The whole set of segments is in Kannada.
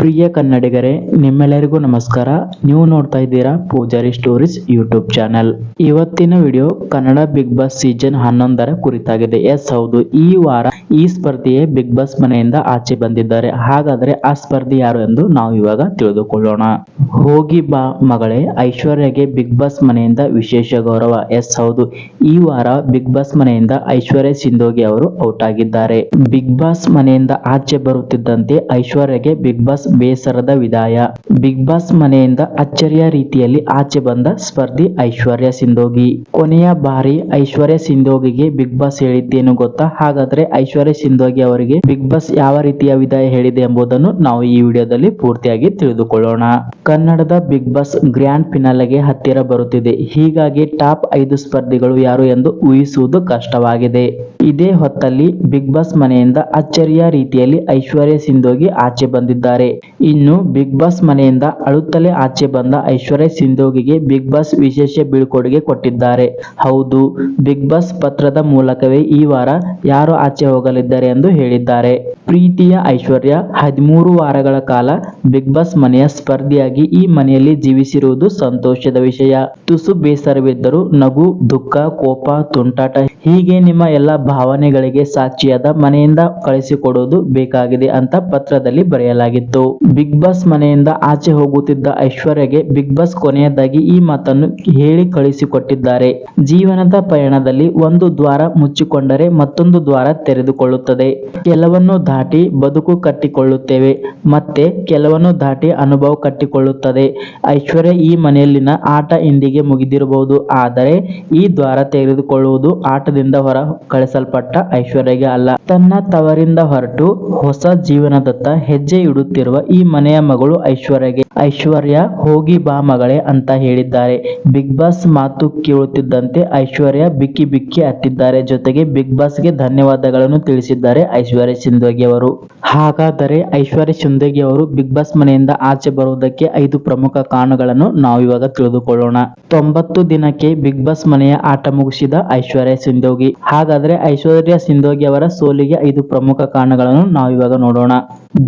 ಪ್ರಿಯ ಕನ್ನಡಿಗರೇ, ನಿಮ್ಮೆಲ್ಲರಿಗೂ ನಮಸ್ಕಾರ. ನೀವು ನೋಡ್ತಾ ಇದ್ದೀರಾ ಪೂಜಾರಿ ಸ್ಟೋರೀಸ್ ಯೂಟ್ಯೂಬ್ ಚಾನೆಲ್. ಇವತ್ತಿನ video Kannada Bigg Boss season ಹನ್ನೊಂದರ ಕುರಿತಾಗಿದೆ. ಎಸ್, ಹೌದು. ಈ ವಾರ ಈ ಸ್ಪರ್ಧೆಯೇ ಬಿಗ್ ಬಾಸ್ ಮನೆಯಿಂದ ಆಚೆ ಬಂದಿದ್ದಾರೆ. ಹಾಗಾದ್ರೆ ಆ ಸ್ಪರ್ಧೆ ಯಾರು ಎಂದು ನಾವು ಇವಾಗ ತಿಳಿದುಕೊಳ್ಳೋಣ. ಹೋಗಿ ಬಾ ಮಗಳೇ, ಐಶ್ವರ್ಯಗೆ ಬಿಗ್ ಬಾಸ್ ಮನೆಯಿಂದ ವಿಶೇಷ ಗೌರವ. ಎಸ್, ಹೌದು. ಈ ವಾರ ಬಿಗ್ ಬಾಸ್ ಮನೆಯಿಂದ ಐಶ್ವರ್ಯ ಸಿಂಧೋಗಿ ಅವರು ಔಟ್ ಆಗಿದ್ದಾರೆ. ಬಿಗ್ ಬಾಸ್ ಮನೆಯಿಂದ ಆಚೆ ಬರುತ್ತಿದ್ದಂತೆ ಐಶ್ವರ್ಯಗೆ ಬಿಗ್ ಬಾಸ್ ಬೇಸರದ ವಿದಾಯ. ಬಿಗ್ ಬಾಸ್ ಮನೆಯಿಂದ ಅಚ್ಚರಿಯ ರೀತಿಯಲ್ಲಿ ಆಚೆ ಬಂದ ಸ್ಪರ್ಧಿ ಐಶ್ವರ್ಯ ಸಿಂಧೋಗಿ. ಕೊನೆಯ ಬಾರಿ ಐಶ್ವರ್ಯ ಸಿಂಧೋಗಿಗೆ ಬಿಗ್ ಬಾಸ್ ಹೇಳಿದ್ದೇನು ಗೊತ್ತಾ? ಹಾಗಾದ್ರೆ ಐಶ್ವರ್ಯ ಸಿಂಧೋಗಿ ಅವರಿಗೆ ಬಿಗ್ ಬಾಸ್ ಯಾವ ರೀತಿಯ ವಿದಾಯ ಹೇಳಿದೆ ಎಂಬುದನ್ನು ನಾವು ಈ ವಿಡಿಯೋದಲ್ಲಿ ಪೂರ್ತಿಯಾಗಿ ತಿಳಿದುಕೊಳ್ಳೋಣ. ಕನ್ನಡದ ಬಿಗ್ ಬಾಸ್ ಗ್ರ್ಯಾಂಡ್ ಫಿನಾಲೆಗೆ ಹತ್ತಿರ ಬರುತ್ತಿದೆ. ಹೀಗಾಗಿ ಟಾಪ್ ಐದು ಸ್ಪರ್ಧಿಗಳು ಯಾರು ಎಂದು ಊಹಿಸುವುದು ಕಷ್ಟವಾಗಿದೆ. ಇದೇ ಹೊತ್ತಲ್ಲಿ ಬಿಗ್ ಬಾಸ್ ಮನೆಯಿಂದ ಅಚ್ಚರಿಯ ರೀತಿಯಲ್ಲಿ ಐಶ್ವರ್ಯ ಸಿಂಧೋಗಿ ಆಚೆ ಬಂದಿದ್ದಾರೆ. ಇನ್ನು ಬಿಗ್ ಬಾಸ್ ಮನೆಯಿಂದ ಅಳುತ್ತಲೇ ಆಚೆ ಬಂದ ಐಶ್ವರ್ಯ ಸಿಂಧೋಗಿಗೆ ಬಿಗ್ ಬಾಸ್ ವಿಶೇಷ ಬೀಳ್ಕೊಡುಗೆ ಕೊಟ್ಟಿದ್ದಾರೆ. ಹೌದು, ಬಿಗ್ ಬಾಸ್ ಪತ್ರದ ಮೂಲಕವೇ ಈ ವಾರ ಯಾರು ಆಚೆ ಹೋಗಲಿದ್ದಾರೆ ಎಂದು ಹೇಳಿದ್ದಾರೆ. ಪ್ರೀತಿಯ ಐಶ್ವರ್ಯ ಹದಿಮೂರು ವಾರಗಳ ಕಾಲ ಬಿಗ್ ಬಾಸ್ ಮನೆಯ ಸ್ಪರ್ಧಿಯಾಗಿ ಈ ಮನೆಯಲ್ಲಿ ಜೀವಿಸಿರುವುದು ಸಂತೋಷದ ವಿಷಯ. ತುಸು ಬೇಸರವಿದ್ದರೂ ನಗು, ದುಃಖ, ಕೋಪ, ತುಂಟಾಟ ಹೀಗೆ ನಿಮ್ಮ ಎಲ್ಲ ಭಾವನೆಗಳಿಗೆ ಸಾಕ್ಷಿಯಾದ ಮನೆಯಿಂದ ಕಳಿಸಿಕೊಡುವುದು ಬೇಕಾಗಿದೆ ಅಂತ ಪತ್ರದಲ್ಲಿ ಬರೆಯಲಾಗಿತ್ತು. ಬಿಗ್ ಬಾಸ್ ಮನೆಯಿಂದ ಆಚೆ ಹೋಗುತ್ತಿದ್ದ ಐಶ್ವರ್ಯಗೆ ಬಿಗ್ ಬಾಸ್ ಕೊನೆಯದಾಗಿ ಈ ಮಾತನ್ನು ಹೇಳಿ ಕಳಿಸಿಕೊಟ್ಟಿದ್ದಾರೆ. ಜೀವನದ ಪಯಣದಲ್ಲಿ ಒಂದು ದ್ವಾರ ಮುಚ್ಚಿಕೊಂಡರೆ ಮತ್ತೊಂದು ದ್ವಾರ ತೆರೆದುಕೊಳ್ಳುತ್ತದೆ. ಕೆಲವನ್ನು ದಾಟಿ ಬದುಕು ಕಟ್ಟಿಕೊಳ್ಳುತ್ತೇವೆ. ಮತ್ತೆ ಕೆಲವನ್ನು ದಾಟಿ ಅನುಭವ ಕಟ್ಟಿಕೊಳ್ಳುತ್ತದೆ. ಐಶ್ವರ್ಯ ಈ ಮನೆಯಲ್ಲಿನ ಆಟ ಇಂದಿಗೆ ಮುಗಿದಿರಬಹುದು. ಆದರೆ ಈ ದ್ವಾರ ತೆಗೆದುಕೊಳ್ಳುವುದು ಆಟದಿಂದ ಹೊರ ಕಳಿಸಲ್ಪಟ್ಟ ಐಶ್ವರ್ಯಗೆ ಅಲ್ಲ. ತನ್ನ ತವರಿಂದ ಹೊರಟು ಹೊಸ ಜೀವನದತ್ತ ಹೆಜ್ಜೆ ಇಡುತ್ತಿರುವ ಈ ಮನೆಯ ಮಗಳು ಐಶ್ವರ್ಯಗೆ. ಐಶ್ವರ್ಯ, ಹೋಗಿ ಬಾ ಮಗಳೇ ಅಂತ ಹೇಳಿದ್ದಾರೆ. ಬಿಗ್ ಬಾಸ್ ಮಾತು ಕೇಳುತ್ತಿದ್ದಂತೆ ಐಶ್ವರ್ಯ ಬಿಕ್ಕಿ ಬಿಕ್ಕಿ ಹತ್ತಿದ್ದಾರೆ. ಜೊತೆಗೆ ಬಿಗ್ ಬಾಸ್ಗೆ ಧನ್ಯವಾದಗಳನ್ನು ತಿಳಿಸಿದ್ದಾರೆ ಐಶ್ವರ್ಯ ಸಿಂಧೋಗಿ ಅವರು ಹಾಗಾದರೆ ಐಶ್ವರ್ಯ ಸಿಂಧೋಗಿ ಅವರು ಬಿಗ್ ಬಾಸ್ ಮನೆಯಿಂದ ಆಚೆ ಬರುವುದಕ್ಕೆ ಐದು ಪ್ರಮುಖ ಕಾರಣಗಳನ್ನು ಇವಾಗ ತಿಳಿದುಕೊಳ್ಳೋಣ. ತೊಂಬತ್ತು ದಿನಕ್ಕೆ ಬಿಗ್ ಬಾಸ್ ಮನೆಯ ಆಟ ಮುಗಿಸಿದ ಐಶ್ವರ್ಯ ಸಿಂಧೋಗಿ. ಹಾಗಾದ್ರೆ ಐಶ್ವರ್ಯ ಸಿಂಧೋಗಿ ಅವರ ಸೋಲಿಗೆ ಐದು ಪ್ರಮುಖ ಕಾರಣಗಳನ್ನು ನಾವು ಇವಾಗ ನೋಡೋಣ.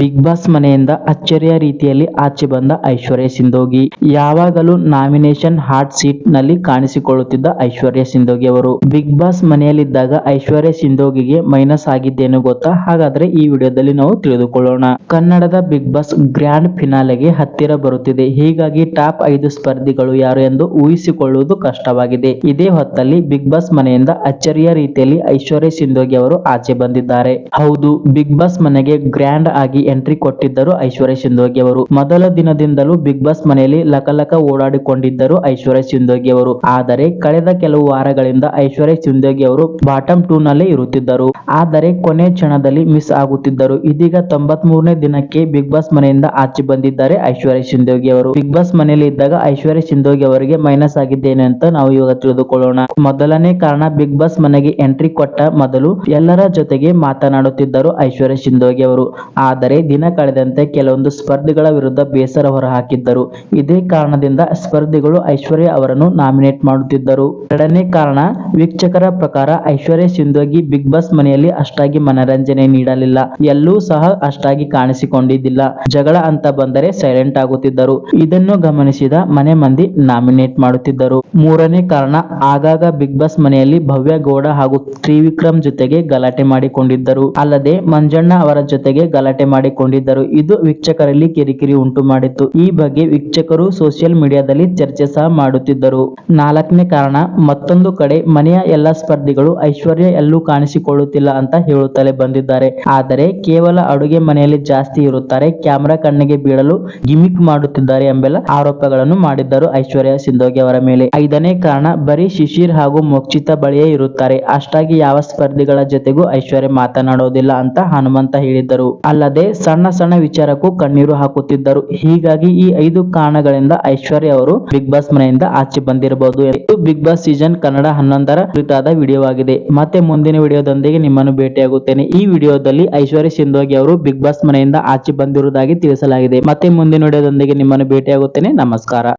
ಬಿಗ್ ಬಾಸ್ ಮನೆಯಿಂದ ಅಚ್ಚರಿಯ ರೀತಿಯಲ್ಲಿ ಆಚೆ ಬಂದ ಐಶ್ವರ್ಯ ಸಿಂಧೋಗಿ. ಯಾವಾಗಲೂ ನಾಮಿನೇಷನ್ ಹಾಟ್ ಸೀಟ್ನಲ್ಲಿ ಕಾಣಿಸಿಕೊಳ್ಳುತ್ತಿದ್ದ ಐಶ್ವರ್ಯ ಸಿಂಧೋಗಿ ಅವರು. ಬಿಗ್ ಬಾಸ್ ಮನೆಯಲ್ಲಿದ್ದಾಗ ಐಶ್ವರ್ಯ ಸಿಂಧೋಗಿಗೆ ಮೈನಸ್ ಆಗಿದ್ದೇನು ಗೊತ್ತಾ? ಹಾಗಾದ್ರೆ ಈ ವಿಡಿಯೋದಲ್ಲಿ ನಾವು ತಿಳಿದುಕೊಳ್ಳೋಣ. ಕನ್ನಡದ ಬಿಗ್ ಬಾಸ್ ಗ್ರ್ಯಾಂಡ್ ಫಿನಾಲೆಗೆ ಹತ್ತಿರ ಬರುತ್ತಿದೆ. ಹೀಗಾಗಿ ಟಾಪ್ ಐದು ಸ್ಪರ್ಧಿಗಳು ಯಾರು ಎಂದು ಊಹಿಸಿಕೊಳ್ಳುವುದು ಕಷ್ಟವಾಗಿದೆ. ಇದೇ ಹೊತ್ತಲ್ಲಿ ಬಿಗ್ ಬಾಸ್ ಮನೆಯಿಂದ ಅಚ್ಚರಿಯ ರೀತಿಯಲ್ಲಿ ಐಶ್ವರ್ಯ ಸಿಂಧೋಗಿ ಅವರು ಆಚೆ ಬಂದಿದ್ದಾರೆ. ಹೌದು ಬಿಗ್ ಬಾಸ್ ಮನೆಗೆ ಗ್ರ್ಯಾಂಡ್ ಆಗಿ ಎಂಟ್ರಿ ಕೊಟ್ಟಿದ್ದರು ಐಶ್ವರ್ಯ ಸಿಂಧೋಗಿ ಅವರು. ಮೊದಲ ದಿನದಿಂದಲೂ ಬಿಗ್ ಬಾಸ್ ಮನೆಯಲ್ಲಿ ಲಕಲಕ ಓಡಾಡಿಕೊಂಡಿದ್ದರು ಐಶ್ವರ್ಯ ಸಿಂಧೋಗಿ ಅವರು. ಆದರೆ ಕಳೆದ ಕೆಲವು ವಾರಗಳಿಂದ ಐಶ್ವರ್ಯ ಸಿಂಧೋಗಿ ಅವರು ಬಾಟಮ್ ಟೂ ನಲ್ಲಿ ಇರುತ್ತಿದ್ದರು. ಆದರೆ ಕೊನೆ ಕ್ಷಣದಲ್ಲಿ ಮಿಸ್ ಆಗುತ್ತಿದ್ದರು. ಇದೀಗ ತೊಂಬತ್ ಮೂರನೇ ದಿನಕ್ಕೆ ಬಿಗ್ ಬಾಸ್ ಮನೆಯಿಂದ ಆಚೆ ಬಂದಿದ್ದಾರೆ ಐಶ್ವರ್ಯ ಸಿಂಧೋಗಿ ಅವರು. ಬಿಗ್ ಬಾಸ್ ಮನೆಯಲ್ಲಿ ಇದ್ದಾಗ ಐಶ್ವರ್ಯ ಸಿಂಧೋಗಿ ಅವರಿಗೆ ಮೈನಸ್ ಆಗಿದ್ದೇನೆ ಅಂತ ನಾವು ಇವಾಗ ತಿಳಿದುಕೊಳ್ಳೋಣ. ಮೊದಲನೇ ಕಾರಣ ಬಿಗ್ ಬಾಸ್ ಮನೆಗೆ ಎಂಟ್ರಿ ಕೊಟ್ಟ ಮೊದಲು ಎಲ್ಲರ ಜೊತೆಗೆ ಮಾತನಾಡುತ್ತಿದ್ದರು ಐಶ್ವರ್ಯ ಸಿಂಧೋಗಿ ಅವರು. ಆದರೆ ದಿನ ಕಳೆದಂತೆ ಕೆಲವೊಂದು ಸ್ಪರ್ಧಿಗಳ ವಿರುದ್ಧ ಬೇಸರ ಹೊರಹಾಕಿದ್ದರು ಇದೇ ಕಾರಣದಿಂದ ಸ್ಪರ್ಧಿಗಳು ಐಶ್ವರ್ಯ ಅವರನ್ನು ನಾಮಿನೇಟ್ ಮಾಡುತ್ತಿದ್ದರು. ಎರಡನೇ ಕಾರಣ, ವೀಕ್ಷಕರ ಪ್ರಕಾರ ಐಶ್ವರ್ಯ ಸಿಂಧೋಗಿ ಬಿಗ್ ಬಾಸ್ ಮನೆಯಲ್ಲಿ ಅಷ್ಟಾಗಿ ಮನರಂಜನೆ ನೀಡಲಿಲ್ಲ. ಎಲ್ಲೂ ಸಹ ಅಷ್ಟಾಗಿ ಕಾಣಿಸಿಕೊಂಡಿದ್ದಿಲ್ಲ. ಜಗಳ ಅಂತ ಬಂದರೆ ಸೈಲೆಂಟ್ ಆಗುತ್ತಿದ್ದರು. ಇದನ್ನು ಗಮನಿಸಿದ ಮನೆ ಮಂದಿ ನಾಮಿನೇಟ್ ಮಾಡುತ್ತಿದ್ದರು. ಮೂರನೇ ಕಾರಣ, ಆಗಾಗ ಬಿಗ್ ಬಾಸ್ ಮನೆಯಲ್ಲಿ ಭವ್ಯ ಗೌಡ ಹಾಗೂ ತ್ರಿವಿಕ್ರಮ್ ಜೊತೆಗೆ ಗಲಾಟೆ ಮಾಡಿಕೊಂಡಿದ್ದರು. ಅಲ್ಲದೆ ಮಂಜಣ್ಣ ಅವರ ಜೊತೆಗೆ ಗಲಾಟೆ ಮಾಡಿಕೊಂಡಿದ್ದರು. ಇದು ವೀಕ್ಷಕರಲ್ಲಿ ಕಿರಿಕಿರಿ ಉಂಟು ಮಾಡಿತ್ತು. ಈ ಬಗ್ಗೆ ವೀಕ್ಷಕರು ಸೋಷಿಯಲ್ ಮೀಡಿಯಾದಲ್ಲಿ ಚರ್ಚೆ ಸಹ ಮಾಡುತ್ತಿದ್ದರು. ನಾಲ್ಕನೇ ಕಾರಣ, ಮತ್ತೊಂದು ಕಡೆ ಮನೆಯ ಎಲ್ಲ ಸ್ಪರ್ಧಿಗಳು ಐಶ್ವರ್ಯ ಎಲ್ಲೂ ಕಾಣಿಸಿಕೊಳ್ಳುತ್ತಿಲ್ಲ ಅಂತ ಹೇಳುತ್ತಲೇ ಬಂದಿದ್ದಾರೆ. ಆದರೆ ಕೇವಲ ಅಡುಗೆ ಮನೆಯಲ್ಲಿ ಜಾಸ್ತಿ ಇರುತ್ತಾರೆ, ಕ್ಯಾಮೆರಾ ಕಣ್ಣಿಗೆ ಬೀಳಲು ಗಿಮಿಕ್ ಮಾಡುತ್ತಿದ್ದಾರೆ ಎಂಬೆಲ್ಲ ಆರೋಪಗಳನ್ನು ಮಾಡಿದ್ದರು ಐಶ್ವರ್ಯ ಸಿಂಧೋಗಿ ಅವರ ಮೇಲೆ. ಐದನೇ ಕಾರಣ, ಬರೀ ಶಿಶಿರ್ ಹಾಗೂ ಮೋಕ್ಷಿತ ಬಳಿಯೇ ಇರುತ್ತಾರೆ. ಅಷ್ಟಾಗಿ ಯಾವ ಸ್ಪರ್ಧಿಗಳ ಜೊತೆಗೂ ಐಶ್ವರ್ಯ ಮಾತನಾಡೋದಿಲ್ಲ ಅಂತ ಹನುಮಂತ ಹೇಳಿದ್ದರು. ಅಲ್ಲದೆ ಸಣ್ಣ ಸಣ್ಣ ವಿಚಾರಕ್ಕೂ ಕಣ್ಣೀರು ಹಾಕುತ್ತಿದ್ದರು. ಹೀಗಾಗಿ ಈ ಐದು ಕಾರಣಗಳಿಂದ ಐಶ್ವರ್ಯ ಅವರು ಬಿಗ್ ಬಾಸ್ ಮನೆಯಿಂದ ಆಚೆ ಬಂದಿರಬಹುದು. ಇದು ಬಿಗ್ ಬಾಸ್ ಸೀಸನ್ ಕನ್ನಡ ಹನ್ನೊಂದರ ಕುರಿತಾದ ವಿಡಿಯೋ ಆಗಿದೆ ಮತ್ತೆ ಮುಂದಿನ ವಿಡಿಯೋದೊಂದಿಗೆ ನಿಮ್ಮನ್ನು ಭೇಟಿಯಾಗುತ್ತೇನೆ. ಈ ವಿಡಿಯೋದಲ್ಲಿ ಐಶ್ವರ್ಯ ಸಿಂಧೋಗಿ ಅವರು ಬಿಗ್ ಬಾಸ್ ಮನೆಯಿಂದ ಆಚೆ ಬಂದಿರುವುದಾಗಿ ತಿಳಿಸಲಾಗಿದೆ. ಮತ್ತೆ ಮುಂದಿನ ವಿಡಿಯೋದೊಂದಿಗೆ ನಿಮ್ಮನ್ನು ಭೇಟಿಯಾಗುತ್ತೇನೆ. ನಮಸ್ಕಾರ.